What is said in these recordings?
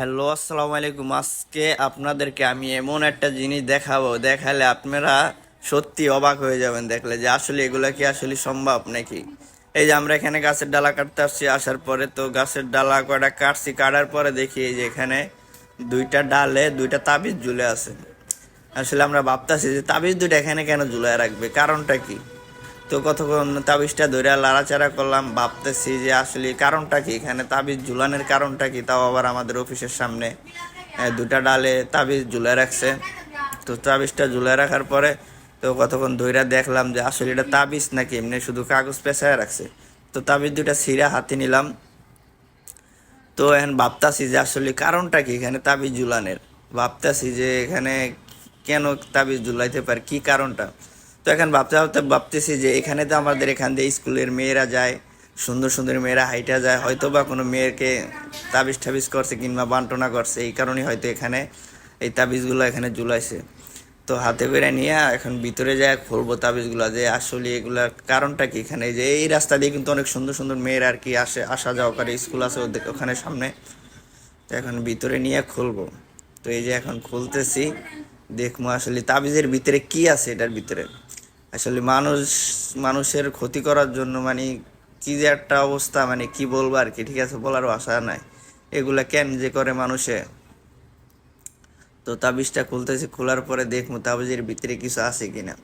Hello আসসালামু আলাইকুম আজকে আপনাদেরকে আমি এমন একটা জিনিস দেখাবো, দেখালে আপনারা সত্যি অবাক হয়ে যাবেন দেখলে যে আসলে এগুলো কি আসলে সম্ভব নাকি। এই যে আমরা এখানে গাছের ডালা কাটতে আসছি, আসার পরে তো গাছের ডালা কয়টা কাটছি, কাটার পরে দেখি যে এখানে দুইটা ডালে দুইটা তাবিজ ঝুলে আছে। আসলে আমরা ভাবতেছি যে তাবিজ দুইটা এখানে কেন ঝুলে রাখবে, কারণটা কি? তো কতক্ষণ তাবিজটা ধরে লাড়াচাড়া করলাম, ভাবতেছি যে আসলে কারণটা কি? এখানে তাবিজ ঝুলানোর কারণটা কি? তাও আবার আমাদের অফিসের সামনে দুটা ডালে তাবিজ ঝুলে রাখছে। তো তাবিজটা ঝুলে রাখার পরে তো কতক্ষণ ধইরা দেখলাম যে আসলে এটা তাবিজ নাকি? এমনি শুধু কাগজ পেঁচায় রাখছে। তো তাবিজ দুটা ছিঁড়া হাতে নিলাম। তো এখন ভাবতাছি যে আসলে কারণটা কি? এখানে তাবিজ ঝুলানের। ভাবতাছি যে এখানে কেন তাবিজ ঝুলাইতে পারে? কি কারণটা? তো এখন ভাবতে ভাবতে ভাবতেছি যে এখানে তো আমাদের এখান দিয়ে স্কুলের মেয়েরা যায়, সুন্দর সুন্দর মেয়েরা হাইটা যায় হয়তো বা কোনো মেয়েকে তাবিজ টাবিজ করছে কিংবা বান্টনা করছে, এই কারণেই হয়তো এখানে এই তাবিজগুলো এখানে ঝুলাইছে। তো হাতে করে নিয়ে এখন ভিতরে যায় খুলবো তাবিজগুলো যে আসলে এগুলার কারণটা কি এখানে? যে এই রাস্তা দিয়ে কিন্তু অনেক সুন্দর সুন্দর মেয়েরা আর কি আসে, আসা যাওয়া করে, স্কুল আছে ওদের ওখানে সামনে। তো এখন ভিতরে নিয়ে খুলবো। তো এই যে এখন খুলতেছি, দেখব আসলে তাবিজের ভিতরে কি আছে এটার ভিতরে। আসলে মানুষ, মানুষের ক্ষতি করার জন্য মানে কি যে একটা অবস্থা মানে কি বলব আর কি, ঠিক আছে বলারও আশা নাই। এগুলা কেন যে করে মানুষে? তো তাবিজটা খুলতেছে, খোলার পরে দেখব তাবিজের ভিতরে কিছু আছে কিনা।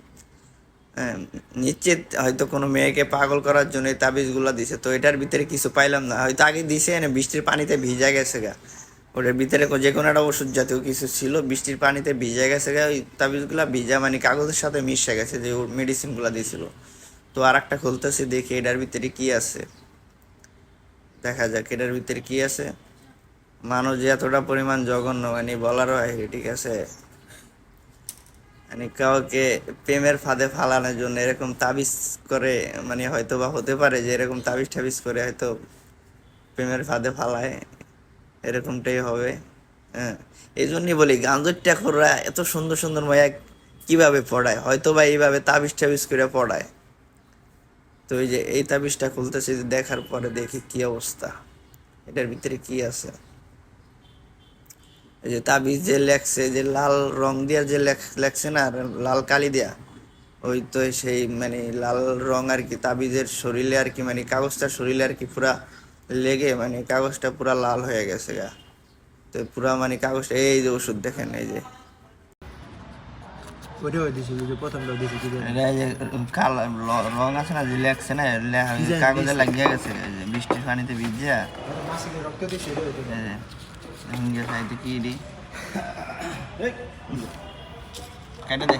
হ্যাঁ নিশ্চিত হয়তো কোনো মেয়েকে পাগল করার জন্য তাবিজগুলো দিছে, তো এটার ভিতরে কিছু পাইলাম না। হয়তো আগে দিছে না বৃষ্টির পানিতে ভিজা গেছে গা। ওটার ভিতরে যে কোনো একটা ওষুধ জাতীয় কিছু ছিল, বৃষ্টির পানিতে ভিজে গেছে ওই তাবিজগুলো ভিজা মানে কাগজের সাথে মিশে গেছে, যে ওর মেডিসিনগুলো দিয়েছিল। তো আর একটা খুলতেছি, দেখি এটার ভিতরে কি আছে। দেখা যাক এটার ভিতরে কি আছে। মানুষ যে এতটা পরিমাণ জঘন্য মানে বলারও হয় ঠিক আছে? মানে কাউকে প্রেমের ফাঁদে ফালানোর জন্য এরকম তাবিজ করে মানে হয়তো বা হতে পারে যে এরকম তাবিজ টাবিজ করে হয়তো প্রেমের ফাঁদে ফালায়। এরকমটাই হবে। হ্যাঁ এই জন্যই বলি গাঞ্জর ঠাকুররা এত সুন্দর সুন্দর মায়া কীভাবে পড়ায়? হয়তো বা এইভাবে তাবিজ টাবিজ করে পড়ায়। তো এই যে এই তাবিজটা খুলতেছি দেখার পরে দেখি কি অবস্থা। এটার ভিতরে কি আছে? এই যে তাবিজ যে লেখছে যে লাল রং দিয়া যে লেখছে না, লাল কালি দিয়া, ওই তো সেই মানে লাল রং আর কি, তাবিজের শরীরে আর কি মানে কাগজটা শরীরে আর কি পুরা লেগে মানে কাগজটা পুরা লাল হয়ে গেছে গা। তো পুরা মানে কাগজটা এই যে ওষুধ দেখেন এই যে। রং আছে না যে লেখছে না কাগজে। লাগিয়ে গেছে বৃষ্টির পানিতে ভিজা। কি দি কেটে দে।